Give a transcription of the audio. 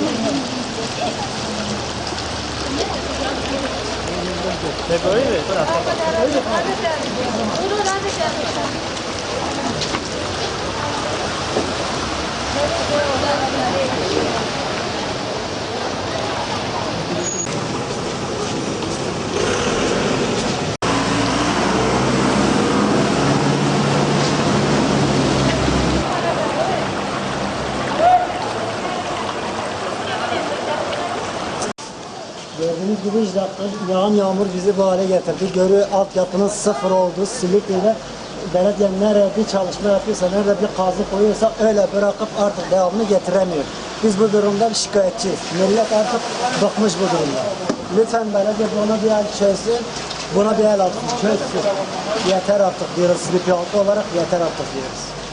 bir gel. Gördüğünüz gibi işte yağan yağmur bizi bu hale getirdi. Görü altyapının sıfır olduğu Silifke'de belediye nerede bir çalışma yapıyorsa, nerede bir kazı koyuyorsa öyle bırakıp artık devamını getiremiyor. Biz bu durumdan şikayetçiyiz. Millet artık bıkmış bu durumda. Lütfen belediye buna bir el çözsün, buna bir el atsın, çözsün. Yeter artık diyoruz halkı olarak yeter artık diyoruz.